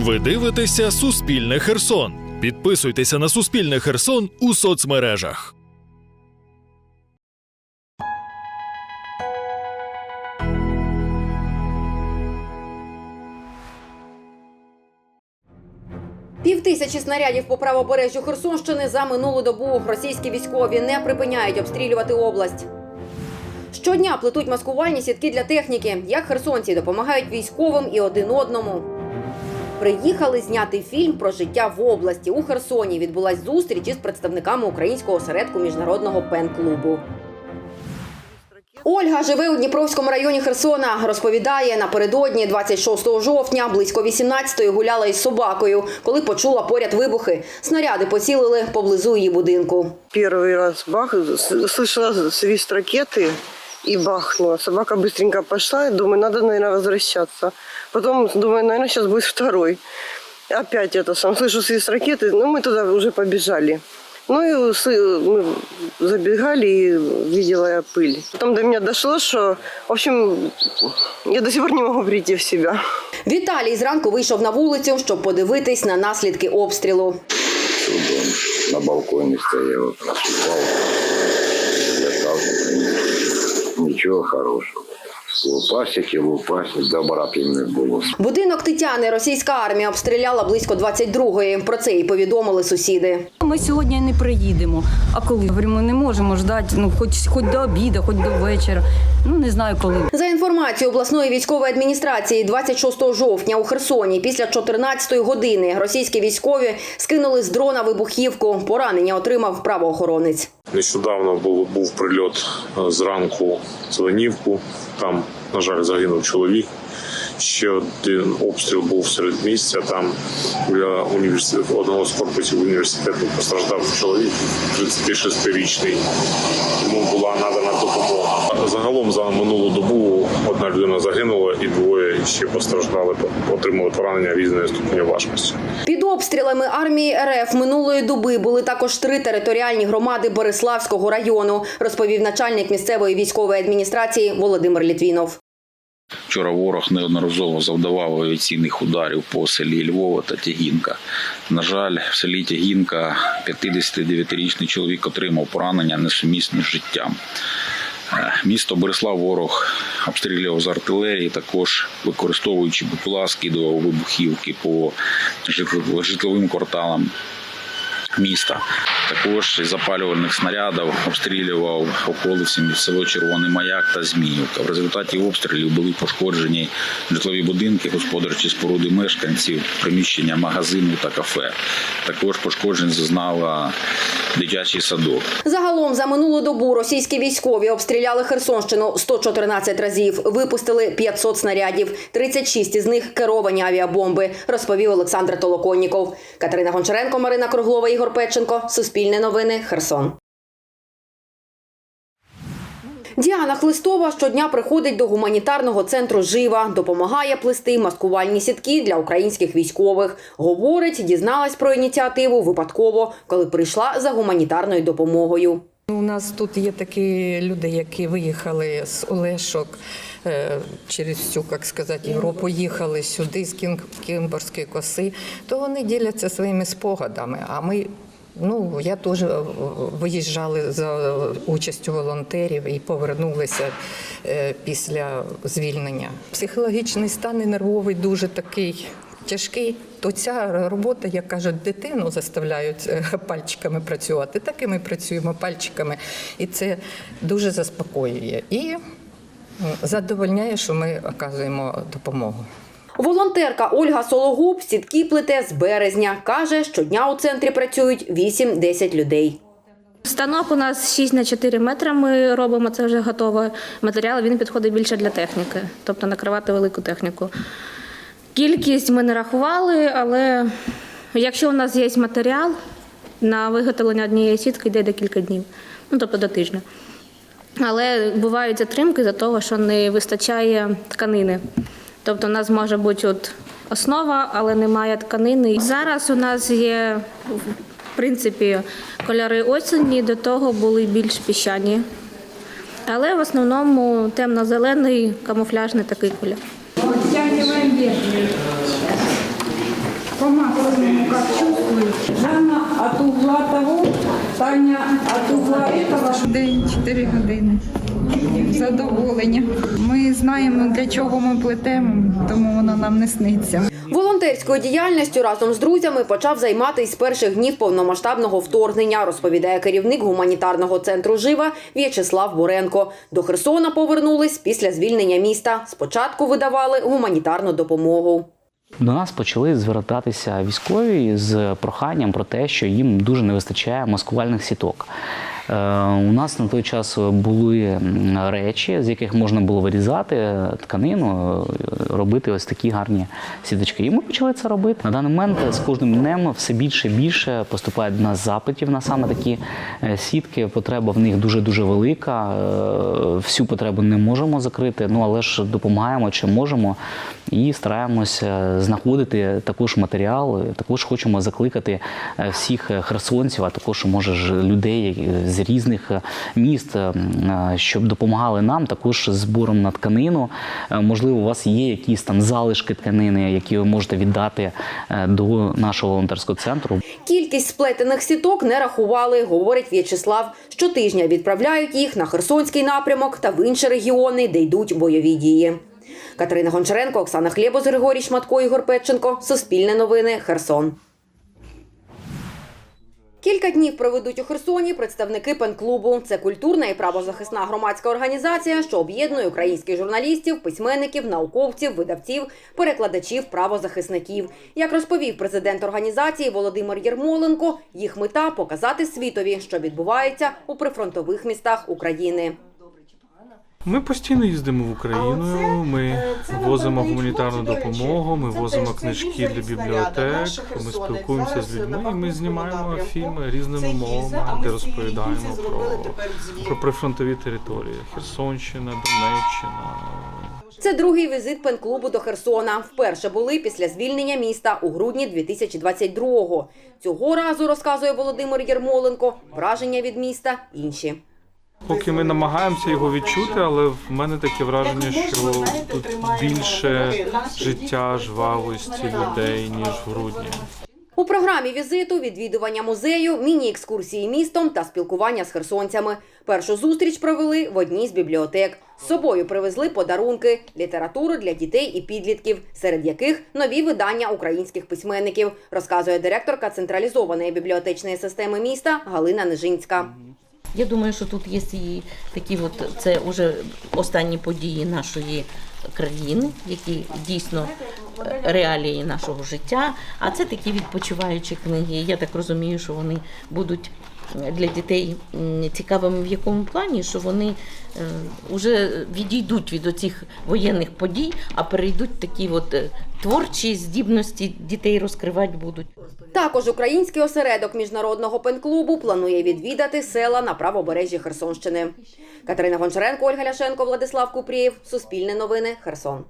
Ви дивитеся Суспільне Херсон. Підписуйтеся на Суспільне Херсон у соцмережах. Півтисячі снарядів по правобережжю Херсонщини за минулу добу російські військові не припиняють обстрілювати область. Щодня плетуть маскувальні сітки для техніки, як херсонці допомагають військовим і один одному Приїхали зняти фільм про життя в області. У Херсоні відбулась зустріч із представниками українського осередку міжнародного пен-клубу. Ольга живе у Дніпровському районі Херсона. Розповідає, напередодні 26 жовтня близько 18-ї гуляла із собакою, коли почула поряд вибухи. Снаряди поцілили поблизу її будинку. Первый раз бах, с- слышала свист ракеты и бахнула. Собака быстренько пошла, и думаю, надо, наверное, возвращаться. Потом думаю, наверное, сейчас будет второй. Опять это сам слышу свист ракеты, ну мы туда уже побежали. Ну и сы- мы забегали и видела я пыль. Потом до меня дошло, что, в общем, я до сих пор не могу прийти в себя. Віталій зранку вийшов на вулицю, щоб подивитись на наслідки обстрілу. Чудом. На балконі стояв, працював, лякався. Нічого хорошого. Лупасики, лупасик, добра їм не було. Будинок Тетяни російська армія обстріляла близько 22-ї. Про це і повідомили сусіди. Ми сьогодні не приїдемо. А коли говоримо, не можемо ждати, ну хоч хоч до обіду, хоч до вечора. Ну не знаю коли. За інформацією обласної військової адміністрації, 26 жовтня у Херсоні після 14 години російські військові скинули з дрона вибухівку. Поранення отримав правоохоронець. Нещодавно був, був прильот е, зранку в Зеленівку. Там, на жаль, загинув чоловік. Ще один обстріл був серед місця. Там біля університету одного з корпусів університету постраждав чоловік 36-річний. Йому була надана допомога. Загалом за минулу добу одна людина загинула і двоє ще постраждали, отримали поранення різної ступені важкості. Під обстрілами армії РФ минулої доби були також три територіальні громади Бориславського району, розповів начальник місцевої військової адміністрації Володимир Літвінов. Вчора ворог неодноразово завдавав авіаційних ударів по селі Львова та Тягінка. На жаль, в селі Тягінка 59-річний чоловік отримав поранення несумісні з життям. Е, Місто Борислав ворог обстрілював з артилерії, також використовуючи БПЛА, скидував вибухівки по житловим кварталам міста. Також із запалювальних снарядів обстрілював околиці село Червоний Маяк та Зміївка. В результаті обстрілів були пошкоджені житлові будинки, господарчі споруди мешканців, приміщення магазину та кафе. Також пошкоджень зазнала дитячий садок. Загалом за минулу добу російські військові обстріляли Херсонщину 114 разів, випустили 500 снарядів, 36 із них керовані авіабомби, розповів Олександр Толоконніков. Катерина Гончаренко, Марина Круглова, Ігор Петченко. Суспільне новини. Херсон. Діана Хлистова щодня приходить до гуманітарного центру Жива, допомагає плести маскувальні сітки для українських військових. Говорить, дізналась про ініціативу випадково, коли прийшла за гуманітарною допомогою. У нас тут є такі люди, які виїхали з Олешок через всю, як сказати, Європу, їхали сюди з Кімборської коси, то вони діляться своїми спогадами. А ми, ну я теж е, виїжджали за участю волонтерів і повернулися е, після звільнення. Психологічний стан і нервовий дуже такий. Тяжкий, то ця робота, як кажуть, дитину заставляють е, пальчиками працювати. Так і ми працюємо пальчиками, і це дуже заспокоює і задовольняє, що ми оказуємо допомогу. Волонтерка Ольга Сологуб сітки плете з березня. Каже, щодня у центрі працюють 8-10 людей. Станок у нас 6 на 4 метри. Ми робимо це вже готовий матеріал. Він підходить більше для техніки, тобто накривати велику техніку. Кількість ми не рахували, але якщо у нас є матеріал на виготовлення однієї сітки, йде декілька днів, ну тобто до тижня. Але бувають затримки за того, що не вистачає тканини. Тобто у нас може бути от основа, але немає тканини. Зараз у нас є в принципі кольори осені, до того були більш піщані. Але в основному темно-зелений камуфляжний такий колір. По макрозному, как чувствуешь. Жанна от угла того, Таня от угла этого. День 4 години. Задоволення. Ми знаємо, для чого ми плетемо, тому воно нам не сниться. Волонтерською діяльністю разом з друзями почав займатися з перших днів повномасштабного вторгнення, розповідає керівник гуманітарного центру Жива В'ячеслав Буренко. До Херсона повернулись після звільнення міста. Спочатку видавали гуманітарну допомогу. До нас почали звертатися військові з проханням про те, що їм дуже не вистачає маскувальних сіток. Е, У нас на той час були речі, з яких можна було вирізати тканину, е, робити ось такі гарні сіточки. І ми почали це робити. На даний момент з кожним днем все більше і більше поступає до нас запитів на саме такі е, сітки. Потреба в них дуже дуже велика. Всю потребу не можемо закрити, ну але ж допомагаємо чи можемо і стараємося знаходити також матеріал. Також хочемо закликати е, всіх херсонців, а також може людей з різних е, міст, е, е, щоб допомагали нам також збором на тканину. Е, Можливо, у вас є якісь там залишки тканини, які ви можете віддати е, до нашого волонтерського центру. Кількість сплетених сіток не рахували, говорить В'ячеслав. Щотижня відправляють їх на Херсонський напрямок та в інші регіони, де йдуть бойові дії. Катерина Гончаренко, Оксана Хлєбос, Григорій Шматко, Ігор Петченко. Суспільне новини. Херсон. Кілька днів проведуть у Херсоні представники пен-клубу. Це культурна і правозахисна громадська організація, що об'єднує українських журналістів, письменників, науковців, видавців, перекладачів, правозахисників. Як розповів президент організації Володимир Єрмоленко, їх мета показати світові, що відбувається у прифронтових містах України. Ми постійно їздимо в Україну. Ми возимо гуманітарну допомогу, ми возимо книжки для бібліотек. Ми спілкуємося з людьми. і Ми знімаємо фільми різними мовами, де розповідаємо про, про прифронтові території: Херсонщина, Донеччина. Це другий візит пен-клубу до Херсона. Вперше були після звільнення міста у грудні 2022-го. Цього разу, розказує Володимир Єрмоленко, враження від міста інші. Поки ми намагаємося його відчути, але в мене таке враження, що тут більше життя, жвавості людей, ніж в грудні. У програмі візиту відвідування музею, міні-екскурсії містом та спілкування з херсонцями. Першу зустріч провели в одній з бібліотек. З собою привезли подарунки, літературу для дітей і підлітків, серед яких нові видання українських письменників, розказує директорка централізованої бібліотечної системи міста Галина Нежинська. Я думаю, що тут є і такі, от це вже останні події нашої країни, які дійсно е, реалії нашого життя. А це такі відпочиваючі книги. Я так розумію, що вони будуть для дітей цікавими в якому плані, що вони вже відійдуть від оцих воєнних подій, а перейдуть такі от е, творчі здібності дітей розкривати будуть. Також український осередок міжнародного пен-клубу планує відвідати села на правобережжі Херсонщини. Катерина Гончаренко, Ольга Ляшенко, Владислав Купрієв. Суспільне новини. Херсон.